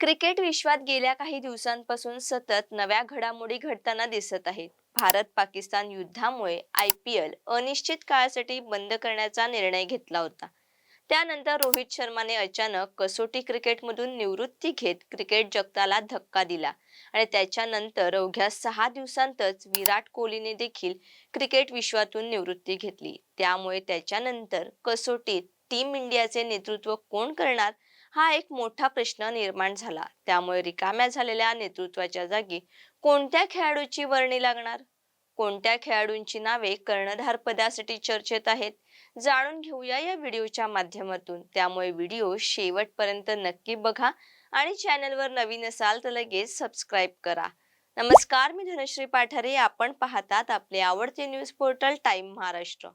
Cricket विश्वात गेल्या काही दिवसांपासून सतत नव्या घडामोडी घडताना दिसत आहेत. भारत पाकिस्तान युद्धामुळे आय पी एल अनिश्चित काळासाठी बंद करण्याचा निर्णय घेतला होता. त्यानंतर रोहित शर्माने अचानक कसोटी क्रिकेटमधून निवृत्ती घेत क्रिकेट जगताला धक्का दिला आणि त्याच्यानंतर अवघ्या सहा दिवसांतच विराट कोहलीने देखील क्रिकेट विश्वातून निवृत्ती घेतली. त्यामुळे त्याच्यानंतर कसोटीत टीम इंडियाचे नेतृत्व कोण करणार? हा एक मोठा प्रश्न निर्माण झाला. त्यामुळे रिकाम्या झालेल्या नेतृत्वाच्या जागी कोणत्या खेळाडूची वर्णी लागणार? कोणत्या खेळाडूंची नावे कर्णधार पदासाठी चर्चेत आहेत? जाणून घेऊया या व्हिडिओच्या माध्यमातून. त्यामुळे व्हिडिओ शेवटपर्यंत नक्की बघा आणि चॅनलवर नवीन असाल तर लगेच सबस्क्राईब करा. नमस्कार मी धनश्री पाठारे. आपण पाहतात आपले आवडते न्यूज पोर्टल टाइम महाराष्ट्र.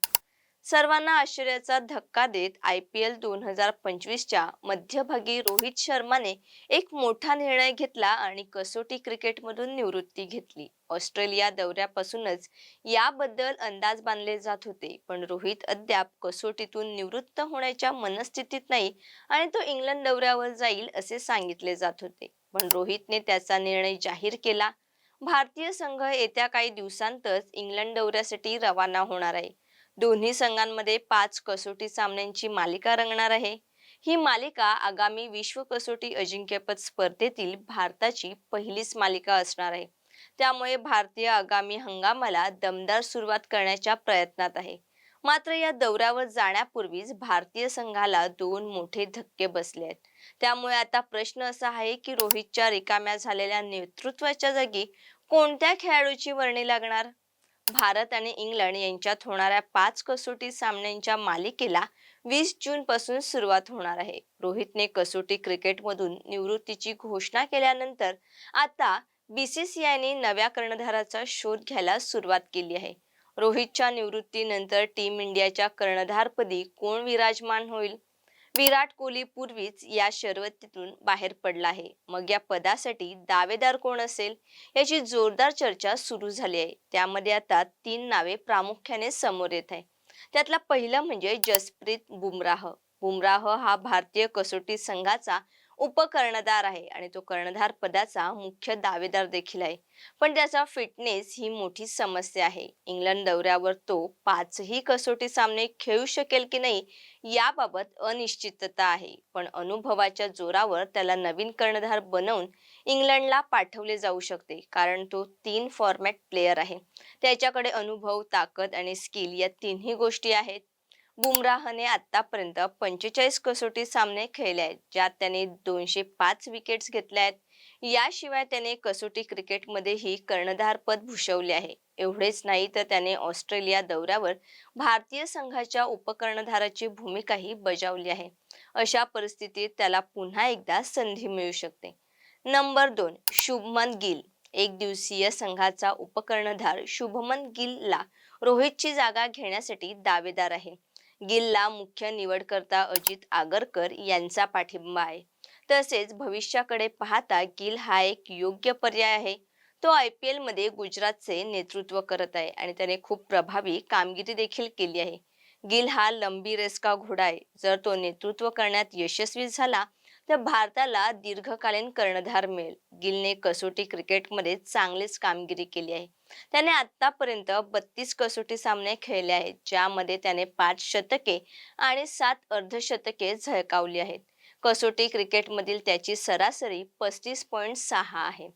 सर्वांना आश्चर्याचा धक्का देत आय पी एल दोन हजार पंचवीसच्या मध्यभागी रोहित शर्माने एक मोठा निर्णय घेतला आणि कसोटी क्रिकेटमधून निवृत्ती घेतली. ऑस्ट्रेलिया दौऱ्यापासूनच याबद्दल अंदाज बांधले जात होते पण रोहित अद्याप कसोटीतून निवृत्त होण्याच्या मनस्थितीत नाही आणि तो इंग्लंड दौऱ्यावर जाईल असे सांगितले जात होते. पण रोहितने त्याचा निर्णय जाहीर केला. भारतीय संघ येत्या काही दिवसांतच इंग्लंड दौऱ्यासाठी रवाना होणार आहे. दोन्ही संघांमध्ये पाच कसोटी सामन्यांची मालिका रंगणार आहे. ही मालिका आगामी विश्व कसोटी अजिंक्यपद स्पर्धेतील भारताची पहिलीच मालिका असणार आहे. त्यामुळे भारतीय आगामी हंगामाला दमदार सुरुवात करण्याच्या प्रयत्नात आहे. मात्र या दौऱ्यावर जाण्यापूर्वीच भारतीय संघाला दोन मोठे धक्के बसले आहेत. त्यामुळे आता प्रश्न असा आहे की रोहितच्या रिकाम्या झालेल्या नेतृत्वाच्या जागी कोणत्या खेळाडूची वर्णी लागणार? भारत आणि इंग्लंड यांच्यात होणाऱ्या पाच कसोटी सामन्यांच्या मालिकेला वीस जून पासून सुरुवात होणार आहे. रोहितने कसोटी क्रिकेटमधून निवृत्तीची घोषणा केल्यानंतर आता बीसीसीआयने नव्या कर्णधाराचा शोध घ्यायला सुरुवात केली आहे. रोहितच्या निवृत्तीनंतर टीम इंडियाच्या कर्णधारपदी कोण विराजमान होईल? विराट कोहली पूर्वीच या शर्यतीतून बाहेर पडला आहे. मग या पदासाठी दावेदार कोण असेल याची जोरदार चर्चा सुरू झाली आहे. त्यामध्ये आता तीन नावे प्रामुख्याने समोर येत आहे त्यातला पहिलं म्हणजे जसप्रीत बुमराह. बुमराह हा भारतीय कसोटी संघाचा उपकर्णधार आहे आणि तो कर्णधार पदाचा मुख्य दावेदार देखील आहे. पण त्याचा फिटनेस ही मोठी समस्या आहे. इंग्लंड दौऱ्यावर तो पाचही कसोटी सामने खेळू शकेल की नाही याबाबत अनिश्चितता आहे. पण अनुभवाच्या जोरावर त्याला नवीन कर्णधार बनवून इंग्लंडला पाठवले जाऊ शकते कारण तो तीन फॉर्मॅट प्लेयर आहे. त्याच्याकडे अनुभव ताकद आणि स्किल या तिन्ही गोष्टी आहेत. बुमराहने आतापर्यंत पंचेचाळीस कसोटी सामने खेळले आहेत ज्यात त्याने दोनशे पाच विकेट्स घेतल्या आहेत. याशिवाय त्याने कसोटी क्रिकेटमध्येही कर्णधार पद भूषवले आहे. एवढेच नाही तर त्याने ऑस्ट्रेलिया दौऱ्यावर भारतीय संघाच्या उपकर्णधाराची भूमिकाही बजावली आहे. अशा परिस्थितीत त्याला पुन्हा एकदा संधी मिळू शकते. नंबर दोन शुभमन गिल. एक दिवसीय संघाचा उपकर्णधार शुभमन गिलला रोहितची जागा घेण्यासाठी दावेदार आहे. गिलला मुख्य निवडकर्ता अजित आगरकर यांचा पाठिंबा आहे. तसेच भविष्याकडे पाहता गिल हा एक योग्य पर्याय आहे. तो आय पी एलमध्ये गुजरातचे नेतृत्व करत आहे आणि त्याने खूप प्रभावी कामगिरी देखील केली आहे. गिल हा लंबी रेस्का घोडा आहे. जर तो नेतृत्व करण्यात यशस्वी झाला तर भारताला दीर्घकालीन कर्णधार मिळेल. गिलने कसोटी क्रिकेटमध्ये चांगलीच कामगिरी केली आहे. त्याने आतापर्यंत बत्तीस कसोटी सामने खेळले आहेत ज्यामध्ये त्याने पाच शतके आणि सात अर्धशतके झळकावली आहेत. कसोटी क्रिकेटमधील त्याची सरासरी पस्तीस पॉईंट सहा आहे.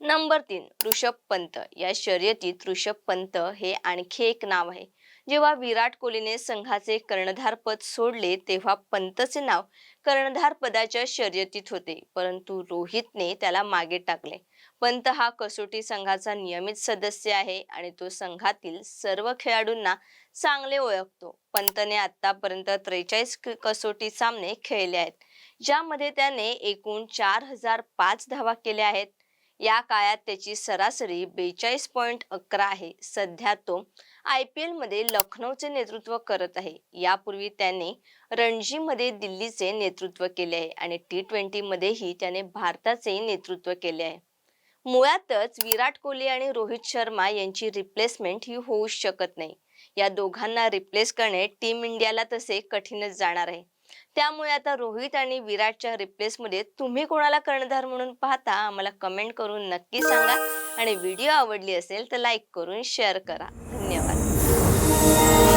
नंबर तीन ऋषभ पंत. या शर्यतीत ऋषभ पंत हे आणखी एक नाव आहे. जेव्हा विराट कोहलीने संघाचे कर्णधार पद सोडले तेव्हा पंतचे नाव कर्णधार पदाच्या शर्यतीत होते. परंतु रोहितने त्याला मागे टाकले. पंत हा कसोटी संघाचा नियमित सदस्य आहे आणि तो संघातील सर्व खेळाडूंना चांगले ओळखतो. पंतने आतापर्यंत त्रेचाळीस कसोटी सामने खेळले आहेत. ज्यामध्ये त्याने एकूण चार हजार पाच धावा केल्या आहेत. या काळात त्याची सरासरी बेचाळीस पॉईंट अकरा आहे. सध्या तो आय पी एलमध्ये लखनौचे नेतृत्व करत आहे. यापूर्वी त्याने रणजीमध्ये दिल्लीचे नेतृत्व केले आहे आणि टी ट्वेंटीमध्येही त्याने भारताचे नेतृत्व केले आहे. मुळातच विराट कोहली आणि रोहित शर्मा यांची रिप्लेसमेंट ही होऊ शकत नाही. या दोघांना रिप्लेस करणे टीम इंडियाला तसे कठीणच जाणार आहे. त्यामुळे आता रोहित आणि विराटच्या रिप्लेसमध्ये तुम्ही कोणाला कर्णधार म्हणून पाहता आम्हाला कमेंट करून नक्की सांगा. आणि व्हिडिओ आवडली असेल तर लाईक करून शेअर करा. धन्यवाद.